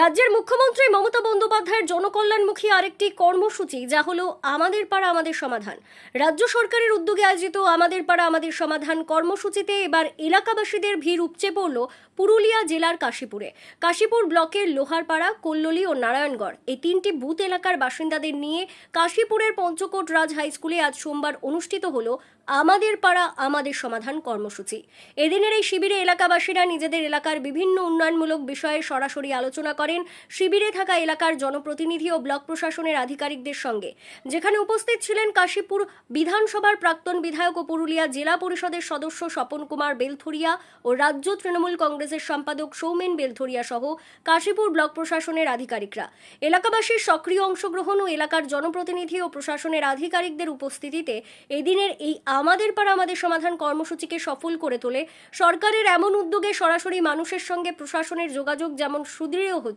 রাজ্যের মুখ্যমন্ত্রী মমতা বন্দ্যোপাধ্যায়ের জনকল্যাণমুখী আরেকটি কর্মসূচি, যা হলো আমাদের পাড়া আমাদের সমাধান। রাজ্য সরকারের উদ্যোগে আয়োজিত আমাদের পাড়া আমাদের সমাধান কর্মসূচিতে এবার এলাকাবাসীদের ভিড় উপচে পড়ল পুরুলিয়া জেলার কাশীপুরে। কাশীপুর ব্লকের লোহারপাড়া, কল্লোলি ও নারায়ণগড়, এই তিনটি বুথ এলাকার বাসিন্দাদের নিয়ে কাশীপুরের পঞ্চকোট রাজ হাই স্কুলে আজ সোমবার অনুষ্ঠিত হলো আমাদের পাড়া আমাদের সমাধান কর্মসূচি। এদিনের এই শিবিরে এলাকাবাসীরা নিজেদের এলাকার বিভিন্ন উন্নয়নমূলক বিষয়ে সরাসরি আলোচনা করেন শিবিরে থাকা এলাকার জনপ্রতিনিধি ও ব্লক প্রশাসনের আধিকারিকদের সঙ্গে। যেখানে উপস্থিত ছিলেন কাশীপুর বিধানসভার প্রাক্তন বিধায়ক ও পুরুলিয়া জেলা পরিষদের সদস্য স্বপন কুমার বেলথরিয়া ও রাজ্য তৃণমূল কংগ্রেসের সম্পাদক সৌমেন বেলথরিয়া সহ কাশীপুর ব্লক প্রশাসনের আধিকারিকরা। এলাকাবাসীর সক্রিয় অংশগ্রহণ ও এলাকার জনপ্রতিনিধি ও প্রশাসনের আধিকারিকদের উপস্থিতিতে এদিনের এই আমাদের পাড়া আমাদের সমাধান কর্মসূচিকে সফল করে তোলে। সরকারের এমন উদ্যোগে সরাসরি মানুষের সঙ্গে প্রশাসনের যোগাযোগ যেমন সুদৃঢ় হচ্ছে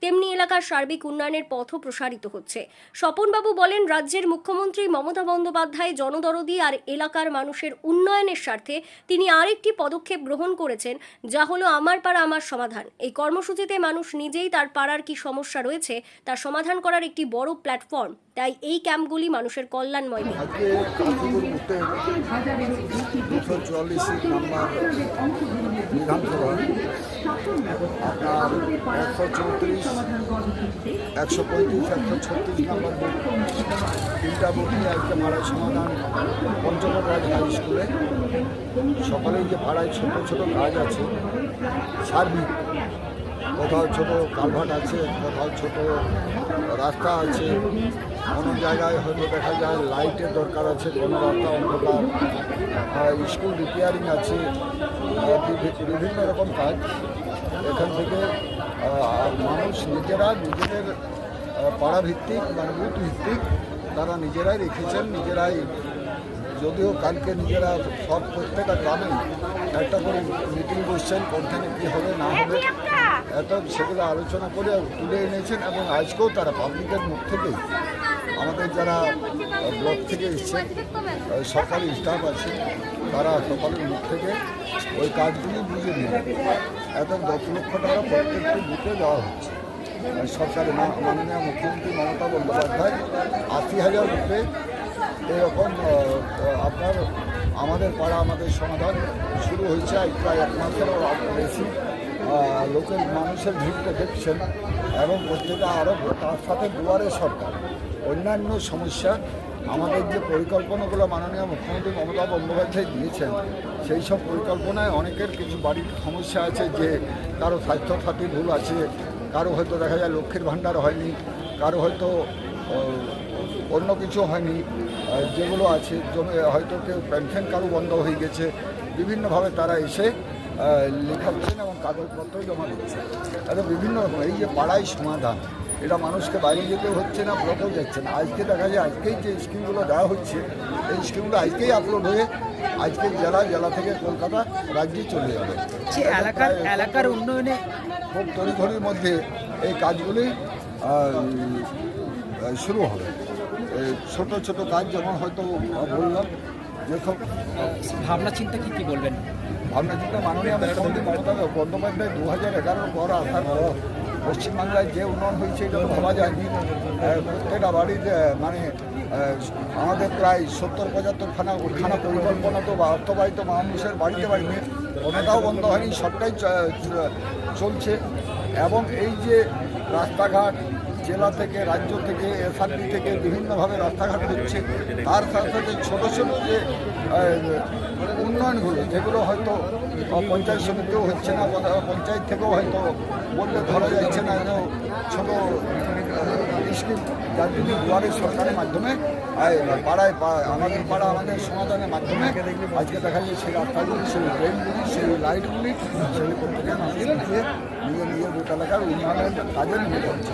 তেমনি এলাকার সার্বিক উন্নয়নের পথও প্রসারিত হচ্ছে। স্বপনবাবু বলেন, রাজ্যের মুখ্যমন্ত্রী মমতা বন্দ্যোপাধ্যায় জনদরদি আর এলাকার মানুষের উন্নয়নের স্বার্থে তিনি আরেকটি পদক্ষেপ গ্রহণ করেছেন, যা হলো আমার পাড়া, আমার সমাধান। এই কর্মসূচিতে মানুষ নিজেই তার পাড়ার কি সমস্যা রয়েছে তার সমাধান করার একটি বড় প্ল্যাটফর্ম। তাই এই ক্যাম্পগুলি মানুষের কল্যাণময় একশো একশো পঁয়ত্রিশ, একশো নাম্বার হাই স্কুলে। যে পাড়ায় ছোট ছোট কাজ আছে, সার্বিক। কোথাও ছোট কালভার্ট আছে, কোথাও ছোট রাস্তা আছে, কোনো জায়গায় হয়তো দেখা যায় লাইটের দরকার আছে, কোনো রাস্তা অন্ধকার স্কুল রিপেয়ারিং আছে বিভিন্ন রকম কাজ এখান থেকে মানুষ নিজেরা নিজেদের পাড়া ভিত্তিক মানে বুথ ভিত্তিক তারা নিজেরাই রেখেছেন, নিজেরাই যদিও কালকে নিজেরা সব প্রত্যেকটা গ্রামে একটা করে মিটিং বসছেন কোনখানে কী হবে না হবে এত সেগুলো আলোচনা করে তুলে এনেছেন এবং আজকেও তারা পাবলিকের মুখ থেকেই আমাদের যারা ব্লক থেকে এসছেন আহ, সরকারি স্টাফ আছে তারা সকালের মুখ থেকে ওই কাজগুলি বুঝে নেবেন এত দশ লক্ষ টাকা প্রত্যেকটি বুথে দেওয়া হচ্ছে। সরকারের মাননীয় মুখ্যমন্ত্রী মমতা বন্দ্যোপাধ্যায় আশি হাজার রুপে এরকম আপনার, আমাদের পাড়া, আমাদের সমাধান শুরু হয়েছে। প্রায় এক মাসেরও বেশি লোকের, মানুষের ভিড়টা দেখছেন এবং প্রত্যেকটা আরও তার সাথে দুয়ারে সরকার। অন্যান্য সমস্যা, আমাদের যে পরিকল্পনাগুলো মাননীয় মুখ্যমন্ত্রী মমতা বন্দ্যোপাধ্যায় দিয়েছেন, সেই সব পরিকল্পনায় অনেকের কিছু বাড়ির সমস্যা আছে যে কারও স্বাস্থ্য সাথী ভুল আছে, কারও হয়তো দেখা যায় লক্ষ্মীর ভাণ্ডার হয়নি, কারও হয়তো অন্য কিছু হয়নি। যেগুলো আছে জমে হয়তো কেউ পেনশন কারও বন্ধ হয়ে গেছে। বিভিন্নভাবে তারা এসে লেখাচ্ছেন এবং কাগজপত্র জমা দিচ্ছেন তাদের বিভিন্ন রকম এই যে পাড়ায় সমাধান এটা মানুষকে বাইরে যেতেও হচ্ছে না ব্লকেও যাচ্ছে না। আজকে দেখা যায় আজকেই যে স্কিমগুলো দেওয়া হচ্ছে এই স্কিমগুলো আজকেই আপলোড হয়ে আজকে জেলা জেলা থেকে কলকাতা রাজ্যে চলে যাবে। এলাকার এলাকার উন্নয়নে খুব তড়িঘড়ির মধ্যে এই কাজগুলি শুরু হবে। ছোট ছোট কাজ যেমন হয়তো বললাম যেসব ভাবনা চিন্তা কি কি বলবেন? ভাবনা চিন্তা মাননীয় মুখ্যমন্ত্রী মমতা বন্দ্যোপাধ্যায় দু হাজার এগারোর পর আসার পর পশ্চিমবাংলায় যে উন্নয়ন হয়েছে এটা ভাবা যায়নি। প্রত্যেকটা বাড়ির মানে আমাদের প্রায় সত্তর পঁচাত্তর খানা খানা পরিকল্পনা তো বা অর্থবাহিত মানুষের বাড়িতে বাড়িতে কোনোটাও বন্ধ হয়নি সবটাই চলছে। এবং এই যে রাস্তাঘাট জেলা থেকে, রাজ্য থেকে এসআরডি থেকে বিভিন্নভাবে রাস্তাঘাট হচ্ছে। তার সাথে সাথে ছোটো ছোটো যে উন্নয়নগুলো, যেগুলো হয়তো পঞ্চায়েত সমিতিও হচ্ছে না পঞ্চায়েত থেকেও হয়তো বললে ধরা যাচ্ছে না ছোটো স্কিম, যার জন্য দুয়ারে সরকারের মাধ্যমে পাড়ায় আমাদের পাড়া আমাদের সমাধানের মাধ্যমে আজকে দেখা যায় সেই রাস্তাগুলি, সেই ট্রেনগুলি সেই লাইটগুলি, সেই প্রত্যেকের নিজের নিজে নিজের গোটা এলাকার উন্নয়নের কাজে নিয়ে যাচ্ছে।